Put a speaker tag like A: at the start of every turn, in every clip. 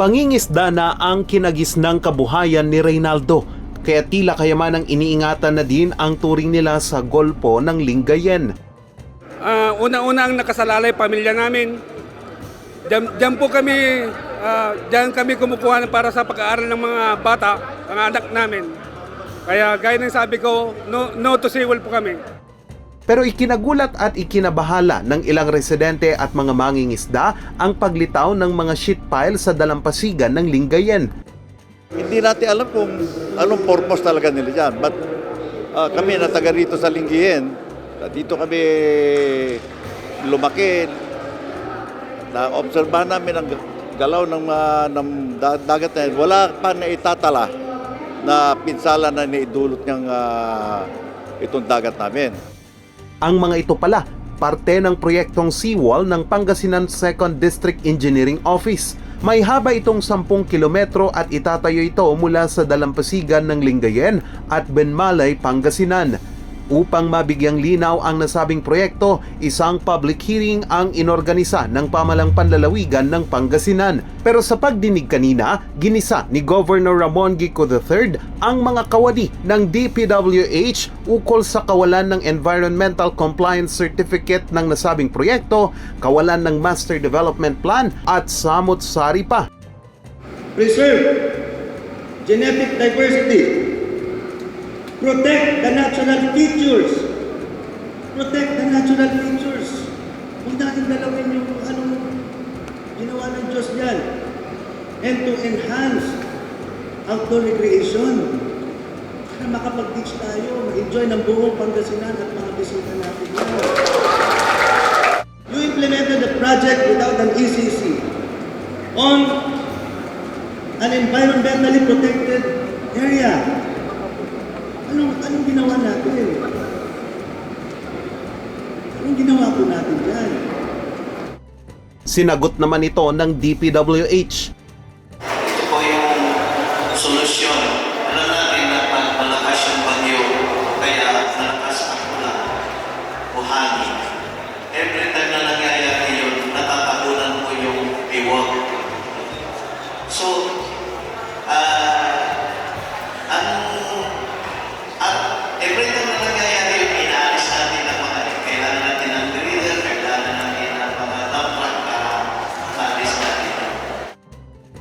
A: Pangingisda na ang kinagisnang kabuhayan ni Reynaldo, kaya tila kayamanang iniingatan na din ang turing nila sa golpo ng Lingayen.
B: Ah, una-una ang nakasalalay pamilya namin. Diyan, diyan po kami, ah, diyan kami kumukuha para sa pag-aaral ng mga bata, mga anak namin. Kaya gaya ng sabi ko, no, no to seawall po kami.
A: Pero ikinagulat at ikinabahala ng ilang residente at mga mangingisda ang paglitaw ng mga sheet pile sa dalampasigan ng Lingayen.
C: Hindi natin alam kung anong purpose talaga nila dyan. But ah, kami na taga rito sa Lingiyen, dito kami lumaki, na-obserbahan namin ang galaw ng, ah, ng da- dagat na. Wala pa na itatala na pinsala na naidulot niyang ah, itong dagat namin.
A: Ang mga ito pala, parte ng proyektong seawall ng Pangasinan 2nd District Engineering Office. May haba itong 10 kilometro at itatayo ito mula sa dalampasigan ng Lingayen at Benmalay, Pangasinan. Upang mabigyang linaw ang nasabing proyekto, isang public hearing ang inorganisa ng pamalang panlalawigan ng Pangasinan. Pero sa pagdinig kanina, ginisa ni Governor Ramon Gico III ang mga kawani ng DPWH ukol sa kawalan ng Environmental Compliance Certificate ng nasabing proyekto, kawalan ng Master Development Plan at samot-sari pa.
D: preserve genetic diversity, protect the natural features, protect the natural features. Huwag natin dalawin yung anong ginawa ng Diyos yan. And to enhance outdoor recreation. Para makapag-beach tayo, ma-enjoy ng buong Pangasinan at mga bisita natin. You implemented the project without an ECC on an environmentally protected area. Anong, anong ginawa natin? Anong ginawa po natin dyan?
A: Sinagot naman ito ng DPWH.
E: Ito po yung solusyon. Alam natin na pag malakas yung bagyo, kaya malakas ang ulan, buhangin. Every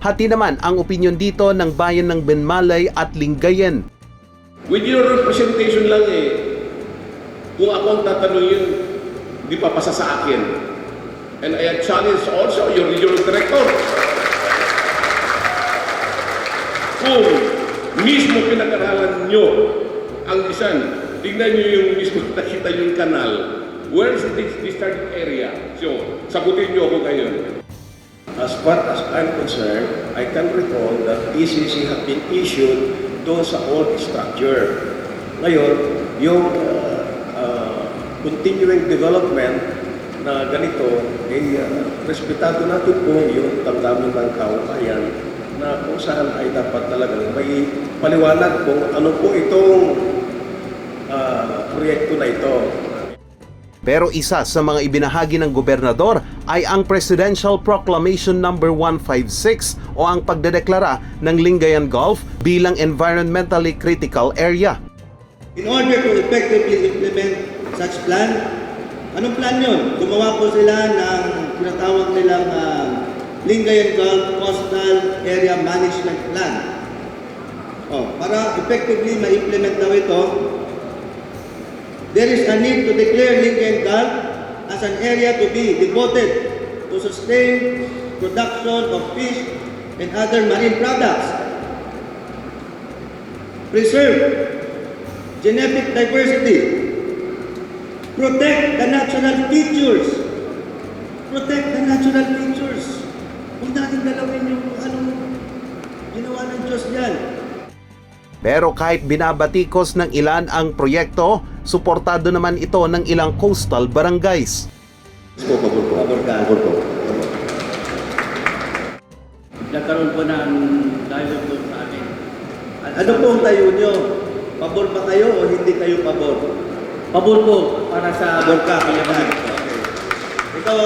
A: Hati naman ang opinyon dito ng bayan ng Benmalay at Lingayen.
F: With your representation lang eh, kung ako ang tatanungin, di papasa sa akin. And I have challenged also your regional director. Kung mismo pinag-aralan nyo ang isan, tignan nyo yung mismo nakita yung kanal. Where is this discharging area? So, sagutin nyo ako ngayon.
G: As far as I'm concerned, I can recall that ECC have been issued doon sa old structure. Ngayon, yung uh, uh, continuing development na ganito, ay uh, respetado natin po yung damdamin ng kawayan na kung saan ay dapat talagang may paliwanag kung ano po itong uh, proyekto na ito.
A: Pero isa sa mga ibinahagi ng gobernador ay ang Presidential Proclamation Number 156 o ang pagdedeklara ng Lingayen Gulf bilang environmentally critical area.
D: In order to effectively implement such plan, anong plan yun? Gumawa po sila ng tinatawag nilang uh, Lingayen Gulf Coastal Area Management Plan. Oh, para effectively ma-implement daw ito, there is a need to declare Lingayen Gulf as an area to be devoted to sustain production of fish and other marine products. Preserve genetic diversity, protect the natural features, protect the natural features. Huwag natin dalawin yung anong ginawa ng Diyos yan.
A: Pero kahit binabatikos ng ilan ang proyekto, suportado naman ito ng ilang coastal barangays.
D: Po, po. Po.
H: nagkaroon po ng dialogue doon sa amin. At
D: Ano po ang tayo nyo? Pabor ba kayo o hindi kayo pabor?
H: Pabor po para sa
D: Pabor ka, kaya
H: Kaya
D: Ikaw,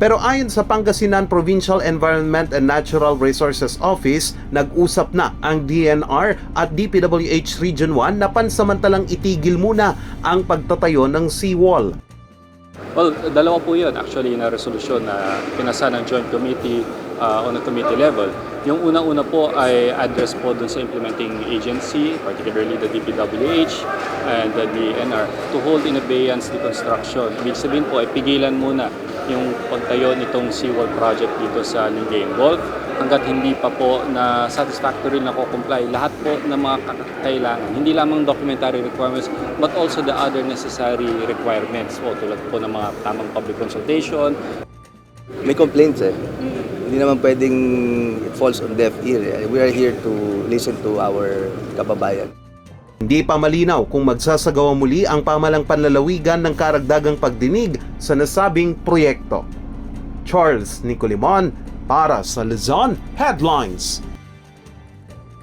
A: Pero ayon sa Pangasinan Provincial Environment and Natural Resources Office, nag-usap na ang DNR at DPWH Region 1 na pansamantalang itigil muna ang pagtatayo ng seawall.
I: Well, dalawa po yun actually na resolusyon na pinasa ng Joint Committee uh, on a committee level. Yung unang-una po ay address po dun sa implementing agency, particularly the DPWH and the DNR, to hold in abeyance the construction. Ibig sabihin po ay pigilan muna yung pagtayo nitong seawall project dito sa Lingayen Gulf hanggat hindi pa po na satisfactory na comply lahat po ng mga kakailangan. Hindi lamang documentary requirements but also the other necessary requirements po tulad po ng mga tamang public consultation,
J: may complaints eh. Hindi naman pwedeng it falls on deaf ear. eh. We are here to listen to our kababayan.
A: Hindi pa malinaw kung magsasagawa muli ang pamalang panlalawigan ng karagdagang pagdinig sa nasabing proyekto. Charles Nicolimon para sa Luzon Headlines.